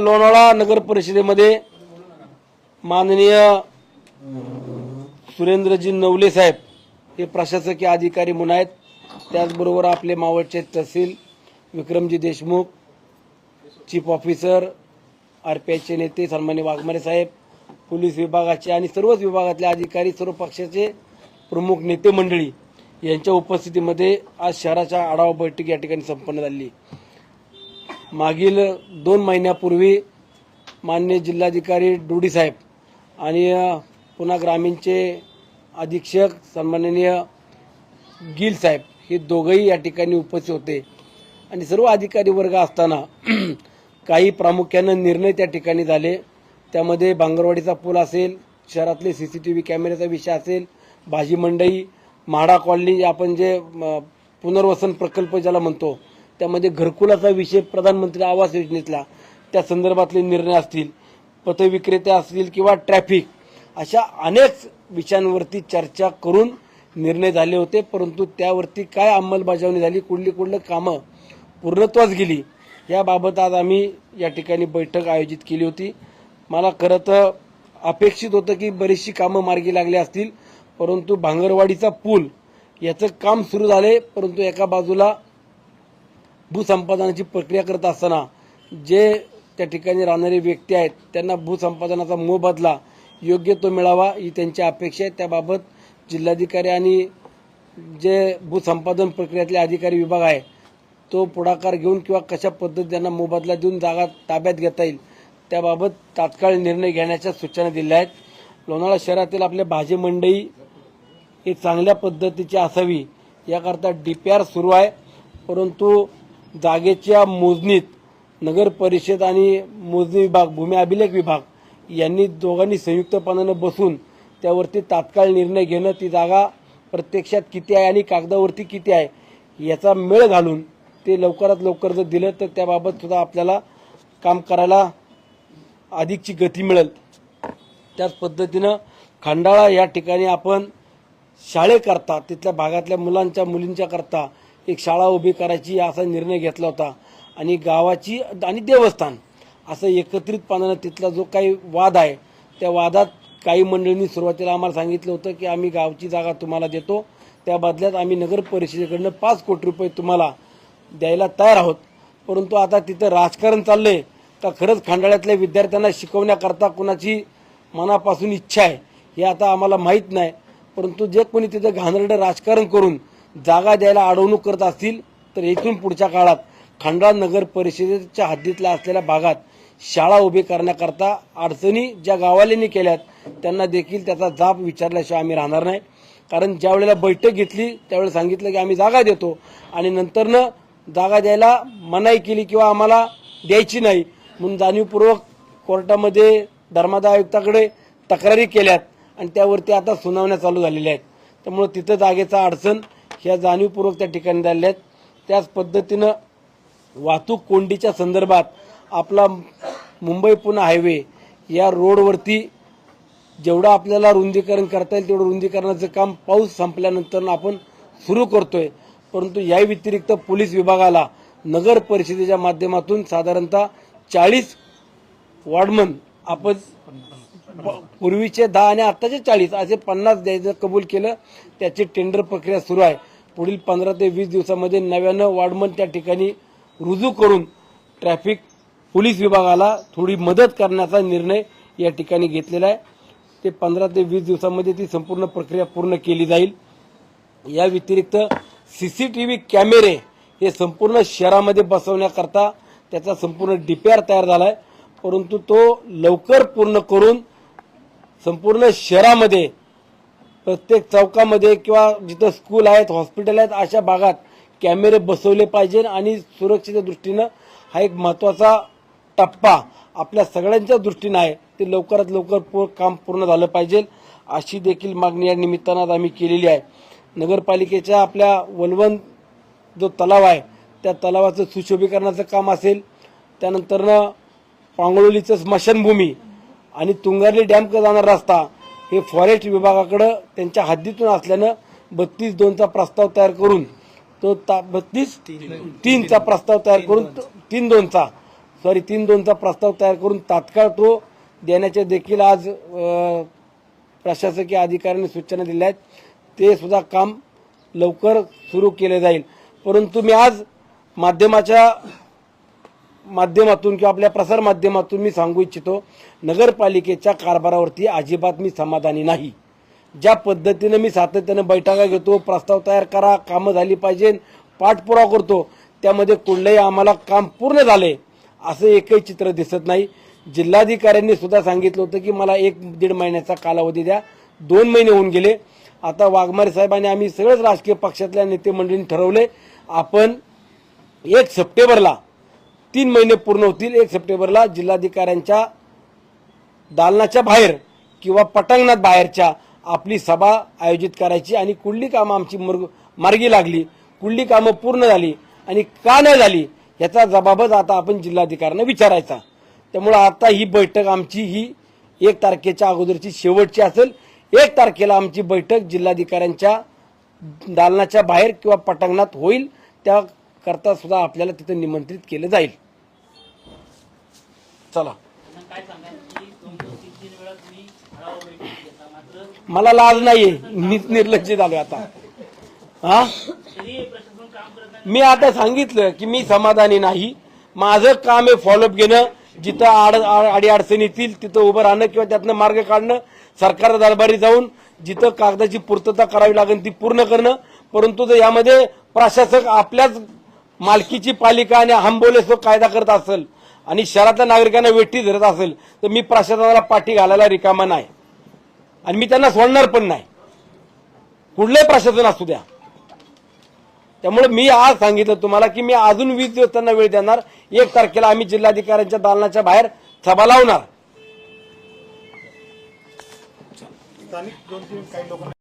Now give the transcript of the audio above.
लोणावळा नगर परिषदेमध्ये माननीय सुरेंद्रजी नवले साहेब हे प्रशासकीय अधिकारी म्हणून आहेत. त्याचबरोबर आपले मावळचे तहसील Vikramji Deshmukh chief officer R P आयचे नेते सन्मान्य वाघमारे साहेब पोलीस विभागाचे आणि सर्वच विभागातले अधिकारी सर्व पक्षाचे प्रमुख नेते मंडळी यांच्या उपस्थितीमध्ये आज शहराच्या आढावा बैठक या ठिकाणी संपन्न झाली. मागील दोन महिन्यापूर्वी मान्य जिल्हाधिकारी डोडी साहेब आणि पुन्हा ग्रामीणचे अधीक्षक सन्माननीय गिल साहेब हे दोघंही या ठिकाणी उपस्थित होते. आणि सर्व अधिकारी वर्ग असताना काही प्रामुख्यानं निर्णय त्या ठिकाणी झाले. त्यामध्ये बांगरवाडीचा पूल असेल शहरातले सी सी टी व्ही कॅमेऱ्याचा विषय असेल भाजी मंडई म्हाडा कॉलनी आपण जे पुनर्वसन प्रकल्प ज्याला म्हणतो त्यामध्ये घरकुलाचा विषय प्रधानमंत्री आवास योजनेतला त्या संदर्भातले निर्णय असतील पथविक्रेते असतील किंवा ट्रॅफिक अशा अनेक विषयांवरती चर्चा करून निर्णय झाले होते परंतु त्यावरती काय अंमलबजावणी झाली कुठली कुठलं कामं पूर्णत्वास गेली याबाबत आज आम्ही या ठिकाणी बैठक आयोजित केली होती. मला खरं तर अपेक्षित होतं की बरीचशी कामं मार्गी लागली असतील परंतु भांगरवाडीचा पूल याचं काम सुरू झाले परंतु एका बाजूला भूसंपादनाची प्रक्रिया करत असताना जे त्या ठिकाणी राहणारे व्यक्ती आहेत त्यांना भूसंपादनाचा मोबदला योग्य तो मिळावा ही त्यांची अपेक्षा आहे. त्याबाबत जिल्हाधिकारी आणि जे भूसंपादन प्रक्रियेतले अधिकारी विभाग आहे तो पुढाकार घेऊन किंवा कशा पद्धतीने त्यांना मोबदला देऊन जागा ताब्यात घेता येईल त्याबाबत तात्काळ निर्णय घेण्याच्या सूचना दिल्या आहेत. लोणावळा शहरातील आपल्या भाजी मंडई ही चांगल्या पद्धतीची असावी याकरता डी पी आर सुरू आहे. परंतु जागेच्या मोजणीत नगर परिषद आणि मोजणी विभाग भूमी अभिलेख विभाग यांनी दोघांनी संयुक्तपणानं बसून त्यावरती तात्काळ निर्णय घेणं ती जागा प्रत्यक्षात किती आहे आणि कागदावरती किती आहे याचा मेळ घालून ते लवकरात लवकर जर दिलं तर त्याबाबत सुद्धा आपल्याला काम करायला अधिकची गती मिळेल. त्याच पद्धतीनं खंडाळा या ठिकाणी आपण शाळेकरता तिथल्या भागातल्या मुलांच्या मुलींच्या करता एक शाळा उभी करायची असा निर्णय घेतला होता. आणि गावाची आणि देवस्थान असं एकत्रितपणानं तिथला जो काही वाद आहे त्या वादात काही मंडळींनी सुरुवातीला आम्हाला सांगितलं होतं की आम्ही गावची जागा तुम्हाला देतो. त्या बदल्यात आम्ही नगर परिषदेकडनं पाच कोटी रुपये तुम्हाला द्यायला तयार आहोत. परंतु आता तिथं राजकारण चाललंय. का खरंच खंडाळ्यातल्या विद्यार्थ्यांना शिकवण्याकरता कुणाची मनापासून इच्छा आहे हे आता आम्हाला माहीत नाही. परंतु जे कोणी तिथं घाणेरडं राजकारण करून जागा द्यायला अडवणूक करत असतील तर येथून पुढच्या काळात खंडाळा नगर परिषदेच्या हद्दीतल्या असलेल्या भागात शाळा उभी करण्याकरता अडचणी ज्या गावाल्यांनी केल्यात त्यांना देखील त्याचा जाब विचारल्याशिवाय आम्ही राहणार नाही. कारण ज्या वेळेला बैठक घेतली त्यावेळेला सांगितलं की आम्ही जागा देतो. आणि नंतरनं जागा द्यायला मनाई केली किंवा आम्हाला द्यायची नाही म्हणून जाणीवपूर्वक कोर्टामध्ये धर्मादाय आयुक्ताकडे तक्रारी केल्यात. आणि त्यावरती आता सुनावण्या चालू झालेल्या आहेत. त्यामुळे तिथं जागेचा अडचण ह्या जाणीवपूर्वक त्या ठिकाणी झालेल्या आहेत. त्याच पद्धतीनं वाहतूक कोंडीच्या संदर्भात आपला मुंबई पुणे हायवे या रोडवरती जेवढं आपल्याला रुंदीकरण करता येईल तेवढं रुंदीकरणाचं काम पाऊस संपल्यानंतर आपण सुरू करतोय. परंतु या व्यतिरिक्त पोलीस विभागाला नगर परिषदेच्या माध्यमातून साधारणतः चाळीस वॉर्डमन आपण पूर्वीचे दहा आणि आत्ताचे चाळीस असे पन्नास द्यायचं कबूल केलं. त्याची टेंडर प्रक्रिया सुरू आहे. पुढील पंधरा ते वीस दिवसामध्ये नव्यानं वॉर्डमन त्या ठिकाणी रुजू करून ट्रॅफिक पोलीस विभागाला थोडी मदत करण्याचा निर्णय या ठिकाणी घेतलेला आहे. ते पंधरा ते वीस दिवसामध्ये ती संपूर्ण प्रक्रिया पूर्ण केली जाईल. या व्यतिरिक्त सीसीटीव्ही कॅमेरे हे संपूर्ण शहरामध्ये बसवण्याकरता त्याचा संपूर्ण डीपीआर तयार झाला आहे परंतु तो लवकर पूर्ण करून संपूर्ण शहरामध्ये प्रत्येक चौकामध्ये किंवा जिथं स्कूल आहेत हॉस्पिटल आहेत अशा भागात कॅमेरे बसवले पाहिजे आणि सुरक्षेच्या दृष्टीनं हा एक महत्त्वाचा टप्पा आपल्या सगळ्यांच्या दृष्टीनं आहे. ते लवकरात लवकर काम पूर्ण झालं पाहिजे. अशी देखील मागणी या निमित्तानं आज आम्ही केलेली आहे. नगरपालिकेच्या आपल्या वलवण जो तलाव आहे त्या तलावाचं सुशोभीकरणाचं काम असेल. त्यानंतरनं पांगळोलीचं स्मशानभूमी आणि तुंगारली डॅमकडे जाणारा रस्ता हे फॉरेस्ट विभागाकडं त्यांच्या हद्दीतून असल्यानं बत्तीस दोनचा प्रस्ताव तयार करून तो ता बत्तीस? तीनचा प्रस्ताव तयार करून तीन दोनचा. सॉरी तीन दोनचा प्रस्ताव तयार करून तात्काळ तो देण्याचे देखील आज प्रशासकीय अधिकाऱ्यांनी सूचना दिल्या आहेत. ते सुद्धा काम लवकर सुरू केले जाईल. परंतु मी आज माध्यमाच्या माध्यमातून किंवा आपल्या प्रसार माध्यमातून मी सांगू इच्छितो नगरपालिकेच्या कारभारावरती अजिबात मी समाधानी नाही. ज्या पद्धतीनं मी सातत्यानं बैठका घेतो प्रस्ताव तयार करा कामं झाली पाहिजे पाठपुरावा करतो त्यामध्ये कुठलंही आम्हाला काम पूर्ण झाले असं एकही चित्र दिसत नाही. जिल्हाधिकाऱ्यांनी सुद्धा सांगितलं होतं की मला एक दीड महिन्याचा कालावधी द्या. दोन महिने होऊन गेले. आता वाघमारे साहेबांनी आम्ही सगळेच राजकीय पक्षातल्या नेते मंडळींनी ठरवले आपण एक सप्टेंबरला तीन महिने पूर्ण होतील. एक सप्टेंबरला जिल्हाधिकाऱ्यांच्या दालनाच्या बाहेर किंवा पटांगणात बाहेरच्या आपली सभा आयोजित करायची आणि कुठली कामं आमची मर्ग मार्गी लागली. कुठली कामं पूर्ण झाली आणि का नाही झाली याचा जबाबच आता आपण जिल्हाधिकाऱ्यांना विचारायचा. त्यामुळं आता ही बैठक आमची ही एक तारखेच्या अगोदरची शेवटची असेल. एक तारखेला आमची बैठक जिल्हाधिकाऱ्यांच्या दालनाच्या बाहेर किंवा पटांगणात होईल. त्या करता सुद्धा आपल्याला तिथं निमंत्रित केलं जाईल. चला. मला लाज नाहीये. मीच निर्लज्ज झालो आता. हा? मी आता सांगितलं की मी समाधानी नाही. माझं काम हे फॉलोअप घेणं. जिथं आड आडी अडचणी येतील तिथं उभं राहणं किंवा त्यातनं मार्ग काढणं. सरकार दरबारी जाऊन जिथं कागदाची पूर्तता करावी लागेल ती पूर्ण करणं. परंतु जर यामध्ये प्रशासक आपल्याच मालकीची पालिका आणि आंबोलेस तो कायदा करत असेल आणि शहरातल्या नागरिकांना वेठी धरत असेल तर मी प्रशासनाला पाठी घालायला रिकामा नाही. आणि मी त्यांना सोडणार पण नाही. कुठलंही प्रशासन असू द्या. त्यामुळे मी आज सांगितलं तुम्हाला की मी अजून वीस दिवस त्यांना वेळ देणार. एक तारखेला आम्ही जिल्हाधिकाऱ्यांच्या दालनाच्या बाहेर सभा लावणार.